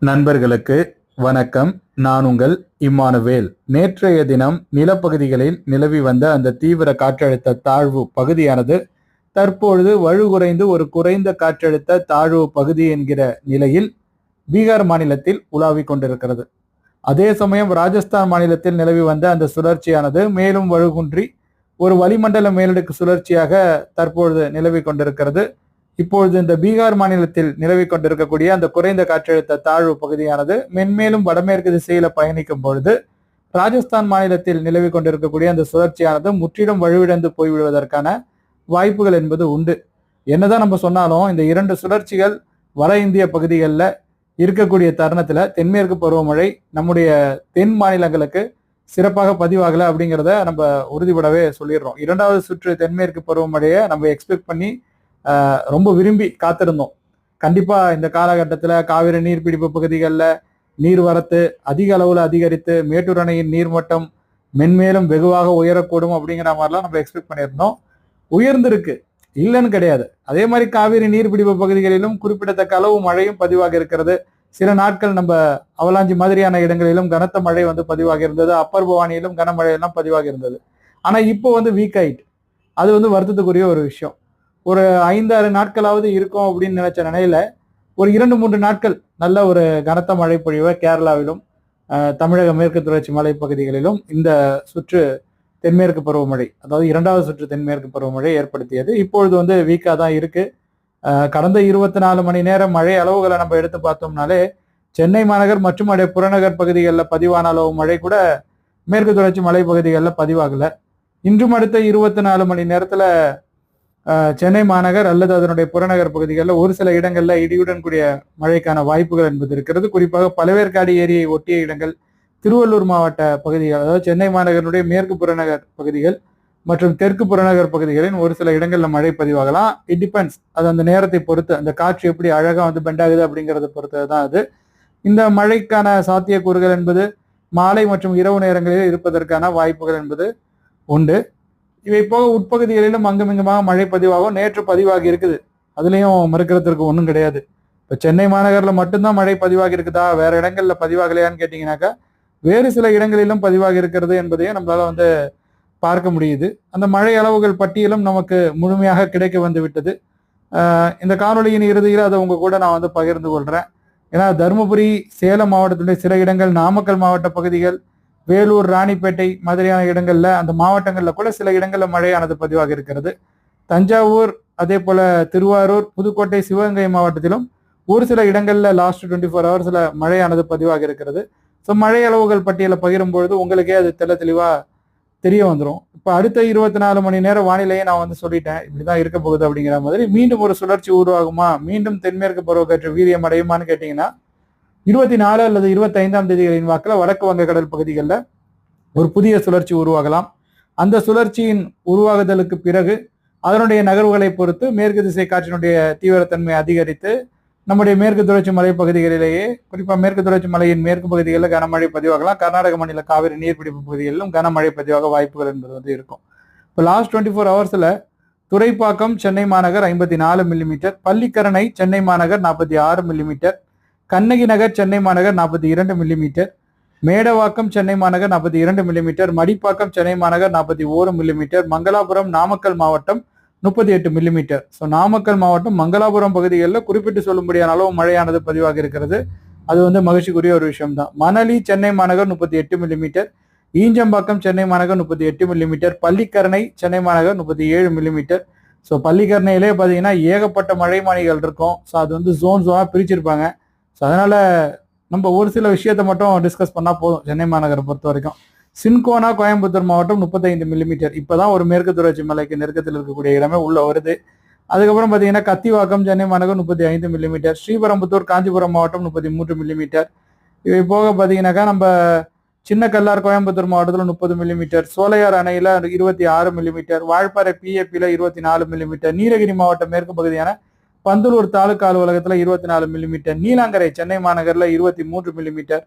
நண்பர்களுக்கு வணக்கம். நான் உங்கள் இம்மானுவேல். நேற்றைய தினம் நிலப்பகுதிகளில் நிலவி வந்த அந்த தீவிர காற்றழுத்த தாழ்வு பகுதியானது தற்பொழுது வலுகுறைந்து ஒரு குறைந்த காற்றழுத்த தாழ்வு பகுதி என்கிற நிலையில் பீகார் மாநிலத்தில் உலாவிக் கொண்டிருக்கிறது. அதே சமயம் ராஜஸ்தான் மாநிலத்தில் நிலவி வந்த அந்த சுழற்சியானது மேலும் வலுகுன்றி ஒரு வளிமண்டல மேலடுக்கு சுழற்சியாக தற்பொழுது நிலவி கொண்டிருக்கிறது. இப்பொழுது இந்த பீகார் மாநிலத்தில் நிலவி கொண்டிருக்கக்கூடிய அந்த குறைந்த காற்றழுத்த தாழ்வு பகுதியானது மென்மேலும் வடமேற்கு திசையில பயணிக்கும் பொழுது ராஜஸ்தான் மாநிலத்தில் நிலவி கொண்டிருக்கக்கூடிய அந்த சுழற்சியானது முற்றிலும் வலுவிழந்து போய்விடுவதற்கான வாய்ப்புகள் என்பது உண்டு. என்னதான் நம்ம சொன்னாலும் இந்த இரண்டு சுழற்சிகள் வட இந்திய பகுதிகளில் இருக்கக்கூடிய தருணத்தில் தென்மேற்கு பருவமழை நம்முடைய தென் மாநிலங்களுக்கு சிறப்பாக பதிவாகலை அப்படிங்கிறத நம்ம உறுதிபடவே சொல்லிடுறோம். இரண்டாவது சுற்று தென்மேற்கு பருவமழையை நம்ம எக்ஸ்பெக்ட் பண்ணி ரொம்ப விரும்பி காத்திருந்தோம். கண்டிப்பா இந்த காலகட்டத்தில் காவிரி நீர்பிடிப்பு பகுதிகளில் நீர்வரத்து அதிக அளவில் அதிகரித்து மேட்டூர் அணையின் நீர்மட்டம் மென்மேலும் வெகுவாக உயரக்கூடும் அப்படிங்கிற மாதிரிலாம் நம்ம எக்ஸ்பெக்ட் பண்ணியிருந்தோம். உயர்ந்திருக்கு. இல்லைன்னு கிடையாது. அதே மாதிரி காவிரி நீர்பிடிப்பு பகுதிகளிலும் குறிப்பிடத்தக்க அளவு மழையும் பதிவாக இருக்கிறது. சில நாட்கள் நம்ம அவலாஞ்சி மாதிரியான இடங்களிலும் கனத்த மழை வந்து பதிவாக இருந்தது. அப்பர் பவானியிலும் கனமழையெல்லாம் பதிவாக இருந்தது. ஆனால் இப்போ வந்து வீக் ஆயிட்டு. அது வந்து வருத்தத்துக்குரிய ஒரு விஷயம். ஒரு ஐந்தாறு நாட்களாவது இருக்கும் அப்படின்னு நினைச்ச நிலையில ஒரு இரண்டு மூன்று நாட்கள் நல்ல ஒரு கனத்த மழை பொழிவை கேரளாவிலும் தமிழக மேற்கு தொடர்ச்சி மலைப்பகுதிகளிலும் இந்த சுற்று தென்மேற்கு பருவமழை அதாவது இரண்டாவது சுற்று தென்மேற்கு பருவமழை ஏற்படுத்தியது. இப்பொழுது வந்து வீக்காக தான் இருக்கு. கடந்த இருபத்தி நாலு மணி நேரம் மழை அளவுகளை நம்ம எடுத்து பார்த்தோம்னாலே சென்னை மாநகர் மற்றும் அடைய புறநகர் பகுதிகளில் பதிவான அளவு மழை கூட மேற்கு தொடர்ச்சி மலைப்பகுதிகளில் பதிவாகல. இன்றும் அடுத்த இருபத்தி நாலு மணி நேரத்துல சென்னை மாநகர் அல்லது அதனுடைய புறநகர் பகுதிகளில் ஒரு சில இடங்களில் இடியுடன் கூடிய மழைக்கான வாய்ப்புகள் என்பது இருக்கிறது. குறிப்பாக பழவேற்காடு ஏரியை ஒட்டிய இடங்கள் திருவள்ளூர் மாவட்ட பகுதிகள் அதாவது சென்னை மாநகரினுடைய மேற்கு புறநகர் பகுதிகள் மற்றும் தெற்கு புறநகர் பகுதிகளின் ஒரு சில இடங்களில் மழை பதிவாகலாம். இட் டிபெண்ட்ஸ் அது அந்த நேரத்தை பொறுத்து அந்த காற்று எப்படி அழகாக வந்து பெண்டாகுது அப்படிங்கிறத பொறுத்தது தான் அது. இந்த மழைக்கான சாத்தியக்கூறுகள் என்பது மாலை மற்றும் இரவு நேரங்களில் இருப்பதற்கான வாய்ப்புகள் என்பது உண்டு. இவை போக உட்பகுதிகளிலும் அங்குமிங்குமாக மழை பதிவாகும். நேற்று பதிவாகி இருக்குது. அதுலயும் மறுக்கிறதுக்கு ஒன்றும் கிடையாது. இப்போ சென்னை மாநகரில் மட்டும்தான் மழை பதிவாகி இருக்குதா? வேற இடங்கள்ல பதிவாகலையான்னு கேட்டீங்கன்னாக்கா வேறு சில இடங்களிலும் பதிவாகி இருக்கிறது என்பதையும் நம்மளால வந்து பார்க்க முடியுது. அந்த மழை அளவுகள் பட்டியலும் நமக்கு முழுமையாக கிடைக்க வந்து விட்டது. இந்த காணொலியின் இறுதியில் அதை உங்க கூட நான் வந்து பகிர்ந்து கொள்றேன். ஏன்னா தருமபுரி சேலம் மாவட்டத்துடைய சில இடங்கள் நாமக்கல் மாவட்ட பகுதிகள் வேலூர் ராணிப்பேட்டை மாதிரியான இடங்கள்ல அந்த மாவட்டங்கள்ல கூட சில இடங்கள்ல மழையானது பதிவாக இருக்கிறது. தஞ்சாவூர் அதே போல திருவாரூர் புதுக்கோட்டை சிவகங்கை மாவட்டத்திலும் ஒரு சில இடங்கள்ல லாஸ்ட் டுவெண்ட்டி ஃபோர் ஹவர்ஸ்ல மழையானது பதிவாக இருக்கிறது. ஸோ மழை அளவுகள் பட்டியலை பகிரும் பொழுது உங்களுக்கே அது தெள்ள தெளிவா தெரிய வந்துடும் இப்போ அடுத்த இருபத்தி நாலு மணி நேரம் வானிலையை நான் வந்து சொல்லிட்டேன். இப்படிதான் இருக்க போகுது அப்படிங்கிற மாதிரி மீண்டும் ஒரு சுழற்சி உருவாகுமா? மீண்டும் தென்மேற்கு பருவக்காற்று வீரியம் அடையுமான்னு கேட்டீங்கன்னா இருபத்தி நாலு அல்லது இருபத்தி ஐந்தாம் தேதிகளின் வாக்கில் வடக்கு வங்கக்கடல் பகுதிகளில் ஒரு புதிய சுழற்சி உருவாகலாம். அந்த சுழற்சியின் உருவாகுதலுக்கு பிறகு அதனுடைய நகர்வுகளை பொறுத்து மேற்கு திசை காற்றினுடைய தீவிரத்தன்மை அதிகரித்து நம்முடைய மேற்கு தொடர்ச்சி மலை பகுதிகளிலேயே குறிப்பாக மேற்கு தொடர்ச்சி மலையின் மேற்கு பகுதிகளில் கனமழை பதிவாகலாம். கர்நாடக மாநில காவிரி நீர்பிடிப்பு பகுதிகளிலும் கனமழை பதிவாக வாய்ப்புகள் என்பது வந்து இருக்கும். இப்போ லாஸ்ட் டுவெண்ட்டி ஃபோர் ஹவர்ஸில் துறைப்பாக்கம் சென்னை மாநகர் ஐம்பத்தி நாலு மில்லிமீட்டர் பள்ளிக்கரணை சென்னை மாநகர் நாற்பத்தி ஆறு மில்லிமீட்டர் கண்ணகி நகர் சென்னை மாநகர் நாற்பத்தி இரண்டு மில்லிமீட்டர் மேடவாக்கம் சென்னை மாநகர் நாற்பத்தி இரண்டு மில்லிமீட்டர் மடிப்பாக்கம் சென்னை மாநகர் நாற்பத்தி ஓரு மில்லிமீட்டர் மங்களாபுரம் நாமக்கல் மாவட்டம் முப்பத்தி எட்டு மில்லிமீட்டர் ஸோ நாமக்கல் மாவட்டம் மங்களாபுரம் பகுதிகளில் குறிப்பிட்டு சொல்லும்படியான அளவு மழையானது பதிவாக இருக்கிறது. அது வந்து மகிழ்ச்சிக்குரிய ஒரு விஷயம் தான் மணலி சென்னை மாநகர் முப்பத்தி எட்டு மில்லிமீட்டர் ஈஞ்சம்பாக்கம் சென்னை மாநகர் முப்பத்தி எட்டு மில்லிமீட்டர் பள்ளிக்கரணை சென்னை மாநகர் முப்பத்தி ஏழு மில்லிமீட்டர் ஸோ பள்ளிக்கரணையிலே பார்த்தீங்கன்னா ஏகப்பட்ட மழைமானிகள் இருக்கும். ஸோ அது வந்து ஜோன் ஜோனாக பிரிச்சிருப்பாங்க. ஸோ அதனால நம்ம ஒரு சில விஷயத்த மட்டும் டிஸ்கஸ் பண்ணால் போதும் சென்னை மாநகரை பொறுத்த வரைக்கும். சின்கோனா கோயம்புத்தூர் மாவட்டம் முப்பத்தைந்து மில்லிமீட்டர் இப்போதான் ஒரு மேற்கு தொடர்ச்சி மலைக்கு நெருக்கத்தில் இருக்கக்கூடிய இடமே உள்ள வருது. அதுக்கப்புறம் பார்த்தீங்கன்னா கத்திவாக்கம் சென்னை மாநகர் முப்பத்தி ஐந்து மில்லிமீட்டர் ஸ்ரீபெரும்புத்தூர் காஞ்சிபுரம் மாவட்டம் முப்பத்தி மூன்று மில்லிமீட்டர் இவை போக பார்த்தீங்கன்னாக்கா நம்ம சின்ன கல்லார் கோயம்புத்தூர் மாவட்டத்தில் முப்பது மில்லிமீட்டர் சோலையார் அணையில் இருபத்தி ஆறு மில்லிமீட்டர் வாழப்பாறை பிஏபியில் இருபத்தி நாலு மில்லிமீட்டர் நீலகிரி மாவட்ட மேற்கு பகுதியான பந்தலூர் தாலுக்கா அலுவலகத்தில் இருபத்தி நாலு மில்லிமீட்டர் நீலாங்கரை சென்னை மாநகரில் இருபத்தி மூன்று மில்லிமீட்டர்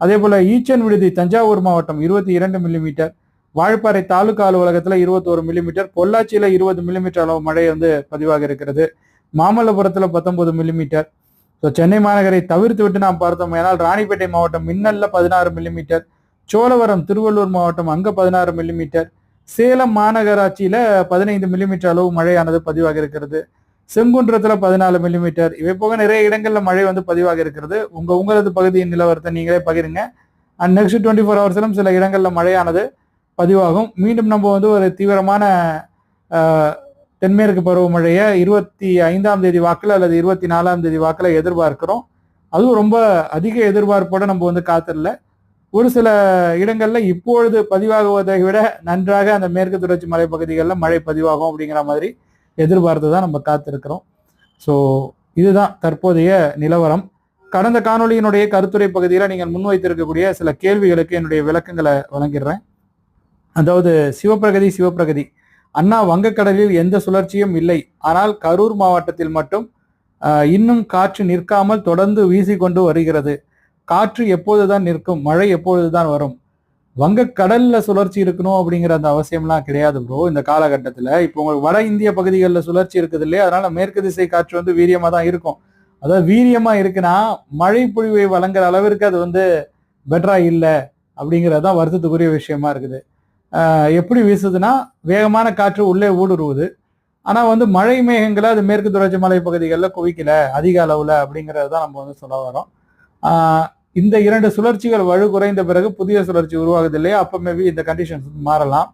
அதே போல ஈச்சன் விடுதி தஞ்சாவூர் மாவட்டம் இருபத்தி இரண்டு மில்லிமீட்டர் வால்பாறை தாலுகா அலுவலகத்தில் இருபத்தோரு மில்லிமீட்டர் பொள்ளாச்சியில் இருபது மில்லிமீட்டர் அளவு மழை வந்து பதிவாக இருக்கிறது. மாமல்லபுரத்தில் பத்தொன்பது மில்லிமீட்டர் ஸோ சென்னை மாநகரை தவிர்த்து விட்டு நாம் பார்த்தோம் ஏனால் ராணிப்பேட்டை மாவட்டம் மின்னல்ல பதினாறு மில்லிமீட்டர் சோழவரம் திருவள்ளூர் மாவட்டம் அங்கே பதினாறு மில்லிமீட்டர் சேலம் மாநகராட்சியில் பதினைந்து மில்லிமீட்டர் அளவு மழையானது பதிவாக இருக்கிறது. செங்குன்றத்துல பதினாலு மில்லிமீட்டர் இவை போக நிறைய இடங்கள்ல மழை வந்து பதிவாக இருக்கிறது. உங்க உங்களது பகுதியின் நிலவரத்தை நீங்களே பகிருங்க. அண்ட் நெக்ஸ்ட் டுவெண்ட்டி ஃபோர் ஹவர்ஸிலும் சில இடங்கள்ல மழையானது பதிவாகும். மீண்டும் நம்ம வந்து ஒரு தீவிரமான தென்மேற்கு பருவமழையை இருபத்தி ஐந்தாம் தேதி வாக்கில் அல்லது இருபத்தி நாலாம் தேதி வாக்கில் எதிர்பார்க்கிறோம். அதுவும் ரொம்ப அதிக எதிர்பார்ப்போட நம்ம வந்து காத்திரல. ஒரு சில இடங்களில் இப்பொழுது பதிவாகுவதை விட நன்றாக அந்த மேற்கு தொடர்ச்சி மலைப்பகுதிகளில் மழை பதிவாகும் அப்படிங்கிற மாதிரி எதிர்பார்த்து தான் நம்ம காத்திருக்கிறோம். ஸோ இதுதான் தற்போதைய நிலவரம். கடந்த காணொளியினுடைய கருத்துரை பகுதியில் நீங்கள் முன்வைத்திருக்கக்கூடிய சில கேள்விகளுக்கு என்னுடைய விளக்கங்களை வழங்கிடுறேன். அதாவது சிவப்பிரகதி சிவப்பிரகதி. அண்ணா வங்கக்கடலில் எந்த சுழற்சியும் இல்லை. ஆனால் கரூர் மாவட்டத்தில் மட்டும் இன்னும் காற்று நிற்காமல் தொடர்ந்து வீசிக்கொண்டு வருகிறது. காற்று எப்போதுதான் நிற்கும் மழை எப்பொழுதுதான் வரும். வங்கக்கடல்ல சுழற்சி இருக்கணும் அப்படிங்கிற அந்த அவசியம்லாம் கிடையாது ப்ரோ இந்த காலகட்டத்தில் இப்போ உங்களுக்கு வட இந்திய பகுதிகளில் சுழற்சி இருக்குது இல்லையா? அதனால மேற்கு திசை காற்று வந்து வீரியமாக தான் இருக்கும். அதாவது வீரியமாக இருக்குன்னா மழை பொழிவை வழங்குற அளவிற்கு அது வந்து பெட்டரா இல்லை அப்படிங்கிறது தான் வருத்தத்துக்குரிய விஷயமா இருக்குது. எப்படி வீசுதுன்னா வேகமான காற்று உள்ளே ஊடுருவுது. ஆனால் வந்து மழை மேகங்களை அது மேற்கு தொடர்ச்சி மலை பகுதிகளில் குவிக்கல அதிக அளவில் அப்படிங்கிறது தான் நம்ம வந்து சொல்ல வரோம் இந்த இரண்டு சுழற்சிகள் வலு குறைந்த பிறகு புதிய சுழற்சி உருவாகுது இல்லையா அப்போ மேபி இந்த கண்டிஷன்ஸ் மாறலாம்.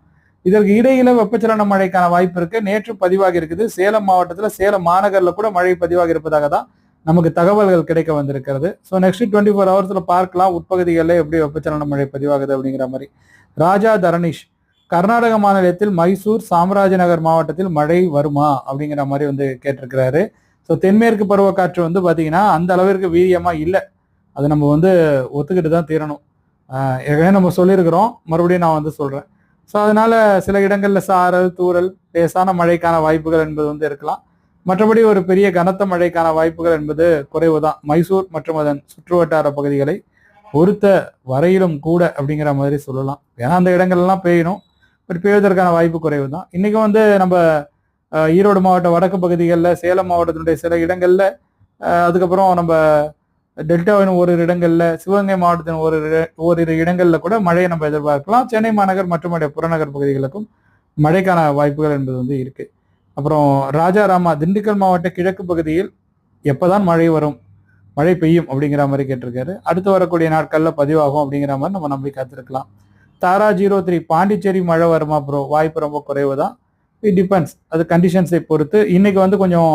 இதற்கு இடையில வெப்பச்சலன மழைக்கான வாய்ப்பு இருக்கு. நேற்று பதிவாகி இருக்குது. சேலம் மாவட்டத்தில் சேலம் மாநகரில் கூட மழை பதிவாகி இருப்பதாக தான் நமக்கு தகவல்கள் கிடைக்க வந்திருக்கிறது. ஸோ நெக்ஸ்ட் டுவெண்ட்டி ஃபோர் ஹவர்ஸில் பார்க்கலாம் உட்பகுதிகளில் எப்படி வெப்பச்சலன மழை பதிவாகுது அப்படிங்கிற மாதிரி. ராஜா தரணிஷ் கர்நாடக மாநிலத்தில் மைசூர் சாம்ராஜநகர் மாவட்டத்தில் மழை வருமா அப்படிங்கிற மாதிரி வந்து கேட்டிருக்கிறாரு. ஸோ தென்மேற்கு பருவக்காற்று வந்து பார்த்தீங்கன்னா அந்த அளவிற்கு வீரியமா இல்லை. அது நம்ம வந்து ஒத்துக்கிட்டு தான் தீரணும். ஆஹ் ஏற்கனவே நம்ம சொல்லியிருக்கிறோம். மறுபடியும் நான் வந்து சொல்கிறேன் ஸோ அதனால சில இடங்களில் சாரல் தூறல் லேசான மழைக்கான வாய்ப்புகள் என்பது வந்து இருக்கலாம். மற்றபடி ஒரு பெரிய கனத்த மழைக்கான வாய்ப்புகள் என்பது குறைவு தான். மைசூர் மற்றும் அதன் சுற்றுவட்டார பகுதிகளை பொறுத்த வரையிலும் கூட அப்படிங்கிற மாதிரி சொல்லலாம். ஏன்னா அந்த இடங்கள்லாம் பெய்யணும். பட் பெய்வதற்கான வாய்ப்பு குறைவு தான். இன்றைக்கும் வந்து நம்ம ஈரோடு மாவட்ட வடக்கு பகுதிகளில் சேலம் மாவட்டத்தினுடைய சில இடங்களில் அதுக்கப்புறம் நம்ம டெல்டாவின் ஓரிரு இடங்கள்ல சிவகங்கை மாவட்டத்தின் ஓரிரு ஓரிரு இடங்கள்ல கூட மழையை நம்ம எதிர்பார்க்கலாம். சென்னை மாநகர் மற்றும் புறநகர் பகுதிகளுக்கும் மழைக்கான வாய்ப்புகள் என்பது வந்து இருக்கு. அப்புறம் ராஜாராமா திண்டுக்கல் மாவட்ட கிழக்கு பகுதியில் எப்போதான் மழை வரும் மழை பெய்யும் அப்படிங்கிற மாதிரி கேட்டிருக்காரு. அடுத்து வரக்கூடிய நாட்களில் பதிவாகும் அப்படிங்கிற மாதிரி நம்ம நம்பி காத்திருக்கலாம். தாரா ஜீரோ த்ரீ பாண்டிச்சேரி மழை வருமா ப்ரோ வாய்ப்பு ரொம்ப குறைவு தான். இட் டிபெண்ட்ஸ் அது கண்டிஷன்ஸை பொறுத்து. இன்னைக்கு வந்து கொஞ்சம்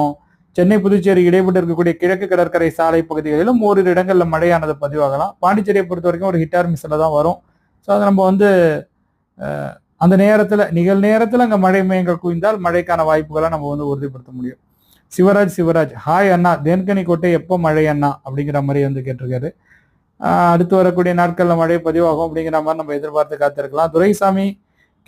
சென்னை புதுச்சேரி இடைப்பட்டு இருக்கக்கூடிய கிழக்கு கடற்கரை சாலை பகுதிகளிலும் ஓரிரு இடங்களில் மழையானது பதிவாகலாம். பாண்டிச்சேரியை பொறுத்த வரைக்கும் ஒரு ஹிட்டார் மிஸ்ல தான் வரும். ஸோ அதை நம்ம வந்து அந்த நேரத்தில் நிகழ் நேரத்தில் அங்கே மழை மேயங்கள் குவிந்தால் மழைக்கான வாய்ப்புகளை நம்ம வந்து உறுதிப்படுத்த முடியும். சிவராஜ் சிவராஜ் ஹாய் அண்ணா தேன்கனி கோட்டை எப்போ மழை அண்ணா? அப்படிங்கிற மாதிரி வந்து கேட்டிருக்காரு. அடுத்து வரக்கூடிய நாட்களில் மழை பதிவாகும் அப்படிங்கிற மாதிரி நம்ம எதிர்பார்த்து காத்திருக்கலாம். துரைசாமி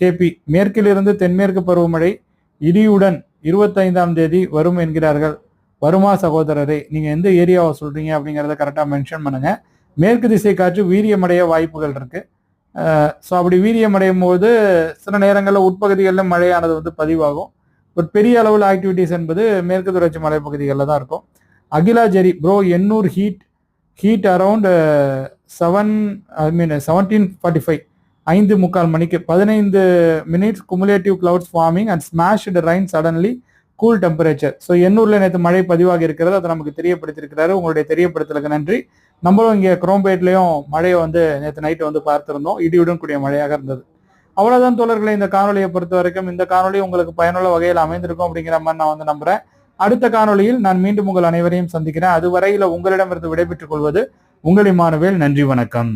கேபி மேற்கிலிருந்து தென்மேற்கு பருவமழை இடியுடன் இருபத்தைந்தாம் தேதி வரும் என்கிறார்கள். வருமா சகோதரரே நீங்க எந்த ஏரியாவை சொல்றீங்க அப்படிங்கறத கரெக்டா மென்ஷன் பண்ணுங்க. மேற்கு திசை காற்று வீரியமடைய வாய்ப்புகள் இருக்கு. ஸோ அப்படி வீரியமடையும் போது சில நேரங்களில் உட்பகுதிகளில் மழையானது வந்து பதிவாகும். ஒரு பெரிய அளவில் ஆக்டிவிட்டிஸ் என்பது மேற்கு தொடர்ச்சி மலைப்பகுதிகளில் தான் இருக்கும். Akila Jerry bro Ennore heat heat around seven I mean seventeen forty five ஐந்து முக்கால் மணிக்கு பதினைந்து minutes cumulative clouds forming and smashed rain suddenly cool temperature so எண்ணூரில் நேற்று மழை பதிவாக இருக்கிறது அதை நமக்கு தெரியப்படுத்தியிருக்கிறாரு. உங்களுடைய தெரியப்படுத்தலுக்கு நன்றி. நம்மளும் இங்கே குரோம்பேட்லேயும் மழையை வந்து நேற்று நைட்டு வந்து பார்த்துருந்தோம். இடியுடன் கூடிய மழையாக இருந்தது. அவ்வளோதான் தோழர்களை இந்த காணொலியை பொறுத்த வரைக்கும் இந்த காணொலி உங்களுக்கு பயனுள்ள வகையில் அமைந்திருக்கும் அப்படிங்கிற மாதிரி நான் வந்து நம்புறேன். அடுத்த காணொளியில் நான் மீண்டும் உங்கள் அனைவரையும் சந்திக்கிறேன். அதுவரையில் உங்களிடமிருந்து விடைபெற்றுக் கொள்வது உங்கள் இமானுவேல் நன்றி வணக்கம்.